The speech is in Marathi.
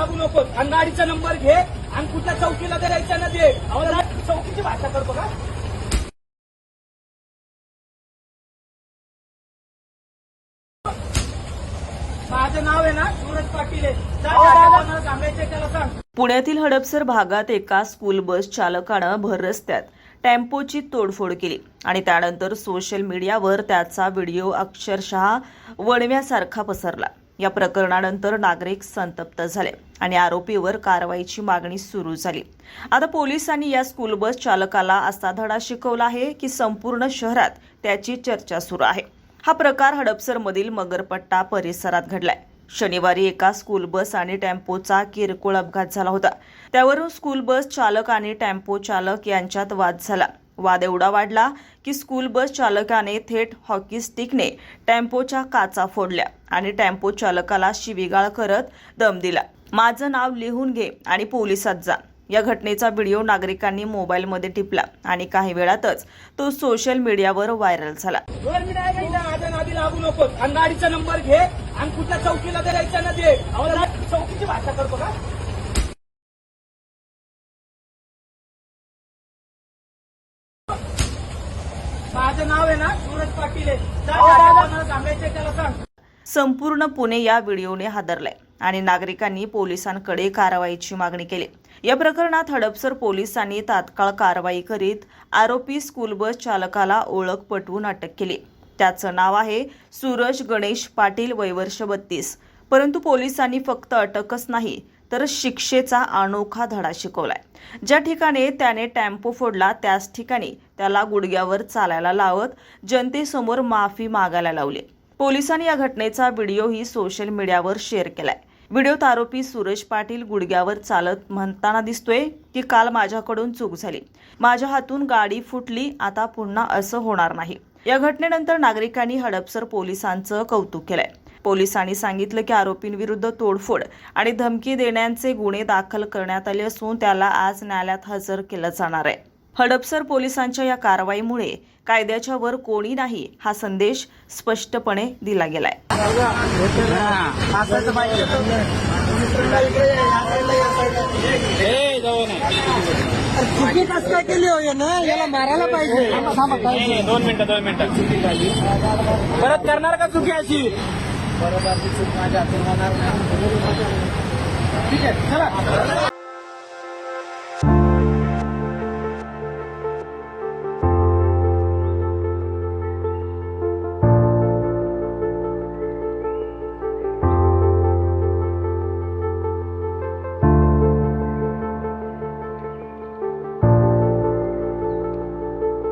लागू नको आणि गाडीचा नंबर घे आणि कुठल्या चौकीला द्यायचा ना दे चौकीची भाषा करतो का? माझं नाव आहे ना सूरज पाटील आहे. जा, त्याला सांग. पुण्यातील हडपसर भागात एका स्कूल बस चालकानं भर रस्त्यात टेम्पोची तोडफोड केली आणि त्यानंतर सोशल मीडियावर त्याचा व्हिडिओ अक्षरशः वणव्यासारखा पसरला. या प्रकरणानंतर नागरिक संतप्त झाले आणि आरोपीवर कारवाईची मागणी सुरू झाली. आता पोलिसांनी या स्कूल बस चालकाला असा धडा शिकवला आहे की संपूर्ण शहरात त्याची चर्चा सुरू आहे. हा प्रकार हडपसरमधील मगरपट्टा परिसरात घडलाय. शनिवारी एका स्कूल बस आणि टेम्पोचा किरकोळ अपघात झाला होता. त्यावरून स्कूल बस चालक आणि टेम्पो चालक यांच्यात वाद झाला. वाद एवढा वाढला की स्कूल बस चालकाने थेट हॉकी स्टिकने टेम्पोच्या काचा फोडल्या आणि टेम्पो चालकाला शिवीगाळ करत दम दिला. माझं नाव लिहून घे आणि पोलिसात जा. या घटनेचा व्हिडिओ नागरिकांनी मोबाईलमध्ये टिपला आणि काही वेळातच तो सोशल मीडियावर व्हायरल झाला. लागू नको गाडीचा नंबर घे आणि कुठल्या चौकीला ना दे चौकीची भाषा करतो का? माझं नाव आहे ना सूरज पाटील त्याला सांग. संपूर्ण पुणे या व्हिडिओने हादरलंय आणि नागरिकांनी पोलिसांकडे कारवाईची मागणी केली. या प्रकरणात हडपसर पोलिसांनी तात्काळ कारवाई करीत आरोपी स्कूल बस चालकाला ओळख पटवून अटक केली. त्याचं नाव आहे सूरज गणेश पाटील वयवर्ष बत्तीस. परंतु पोलिसांनी फक्त अटकच नाही तर शिक्षेचा अनोखा धडा शिकवलाय. ज्या ठिकाणी त्याने टेम्पो फोडला त्याच ठिकाणी त्याला गुडघ्यावर चालायला लावत जनतेसमोर माफी मागायला लावली. पोलिसांनी या घटनेचा व्हिडिओही सोशल मीडियावर शेअर केलाय. व्हिडिओत आरोपी सुरेश पाटील गुडघ्यावर चालत म्हणताना दिसतोय की काल माझ्याकडून चूक झाली. माझ्या हातून गाडी फुटली आता पुन्हा असं होणार नाही. या घटनेनंतर नागरिकांनी हडपसर पोलिसांचं कौतुक केलंय. पोलिसांनी सांगितलं की आरोपींविरुद्ध तोडफोड आणि धमकी देण्याचे गुन्हे दाखल करण्यात आले असून त्याला आज न्यायालयात हजर केलं जाणार आहे. हडपसर पोलिसांच्या या कारवाईमुळे कायद्याच्या वर कोणी नाही हा संदेश स्पष्टपणे दिला गेलाय. चुकी कसं काय केली हो ना याला मारायला पाहिजे दोन मिनिटं दोन मिनिटं. परत करणार का चुकी अशी? बरोबर चूक माझ्या हातून होणार ठीक आहे चला.